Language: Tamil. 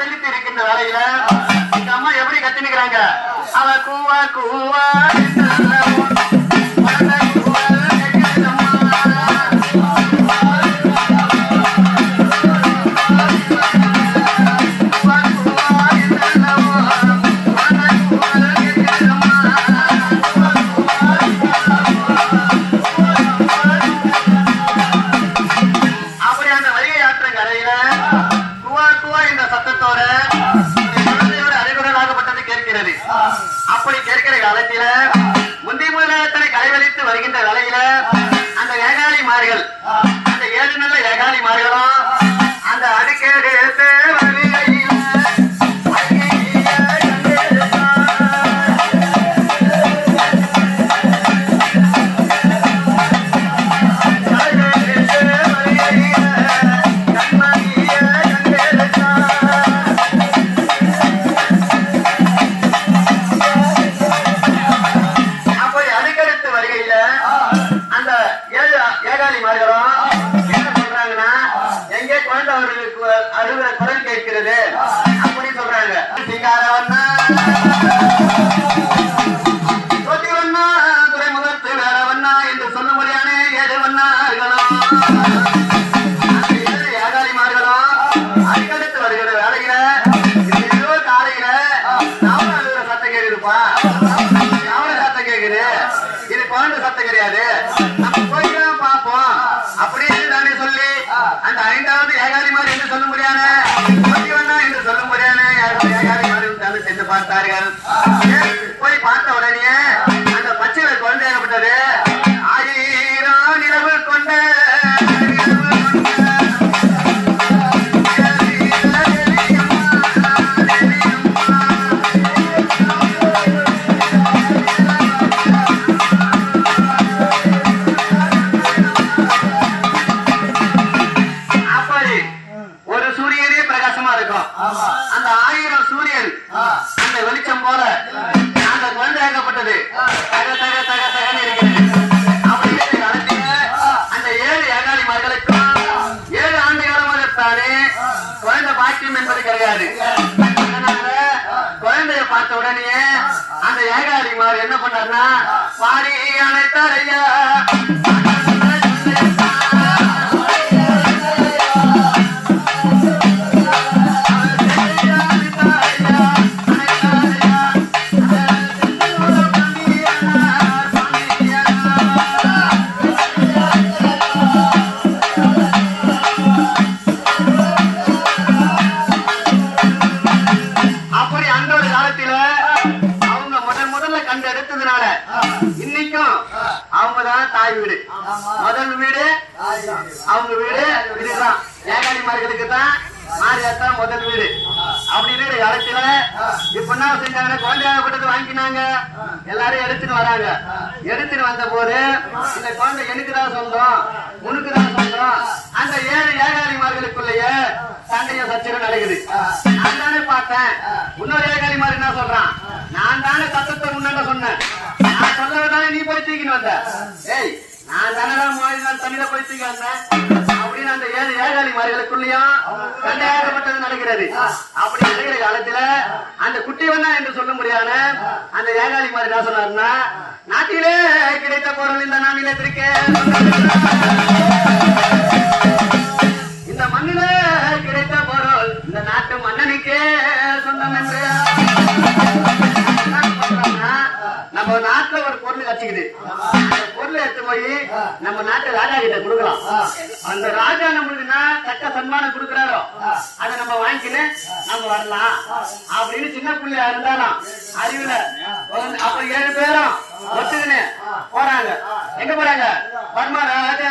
தத்தளித்து இருக்கின்ற வேலையில எங்க அம்மா எப்படி கத்தினுக்கிறாங்க அவ கூவா கூவா அப்படி கேட்கிற காலத்தில முந்தி முதலத்தனை கலைவழித்து வருகின்ற வேலையில அந்த ஏகாலிமார்கள் அந்த ஏழு நல்ல ஏகாலிமார்களும் அந்த அடுக்கேடு எடுத்து பார்த்தார்கள். போய் பார்த்த உடனே அந்த பச்சை குழந்தை ஏற்பட்டது ஆயிரம் நிலவு கொண்ட நிலவு கொண்ட அப்படி ஒரு சூரியனே பிரகாசமா இருக்கும். அந்த ஆயிரம் சூரியன் அந்த வெளிச்சம் போல அந்த குழந்தை ஏகப்பட்டது தக தக தக தகன்னு இருக்கிறது. அந்த ஏழு ஏகாலிமார்களுக்கும் ஏழு ஆண்டு காலமாகத்தானே குழந்தை பாக்கியம் என்பது கிடையாது. அதனால குழந்தைய பார்த்த உடனே அந்த ஏகாலிமார் என்ன பண்ணார்னா பாடி அனைத்தாரையா தான் தாய் வீடு. முதல் வீடு அவங்க வீடு இதுதான். ஏகாலிமார்களுக்கு தான் மாரியாத்தா முதல் வீடு. அப்படி இருக்கிற காலத்துல இப்ப என்ன செஞ்சாங்க? குழந்தையாகப்பட்டது வாங்கினாங்க. எல்லாரும் எடுத்துட்டு வராங்க. எடுத்துட்டு வந்த போது இந்த குழந்தை எனக்கு தான் சொந்தம் உனக்கு தான் சொந்தம் அந்த ஏழு ஏகாலிமார்களுக்குள்ளேயே சண்டையும் சச்சரவு நடக்குது. நான் தானே பார்த்தேன். இன்னொரு ஏகாலிமார் என்ன சொல்றான்? நான் தானே சத்தத்தை முன்னாடி சொன்னேன். தூக்கின்னு வந்த. ஏய் நான் தானடா மூணு நாள் தண்ணியில போய் தூக்கி வந்தேன். அப்படின்னு அந்த ஏழு ஏகாலி மார்களுக்குள்ளயும் சண்டையாகப்பட்டது நடக்கிறது. அப்படி நடக்கிற காலத்துல அந்த குட்டி குட்டிவண்ணா என்று சொல்ல முடியாத அந்த ஏகாலி மாதிரி என்ன சொன்னாருன்னா நாட்டிலே கிடைத்த பொருள் இந்த நானிலத்திற்கு இந்த நம்ம நாட்டுல ஒரு பொருள் கட்டிக்குது. அந்த பொருளை எடுத்து போய் நம்ம நாட்டு ராஜா கிட்ட கொடுக்கலாம். அந்த ராஜா நம்மளுக்கு தக்க சன்மானம் கொடுக்குறாரோ அதை நம்ம வாங்கிக்கின்னு நம்ம வரலாம். அப்படின்னு சின்ன பிள்ளையா இருந்தாலும் அறிவுல அப்ப ஏழு பேரும் ஒத்துக்கின்னு போறாங்க. எங்க போறாங்க? பர்மா ராஜா.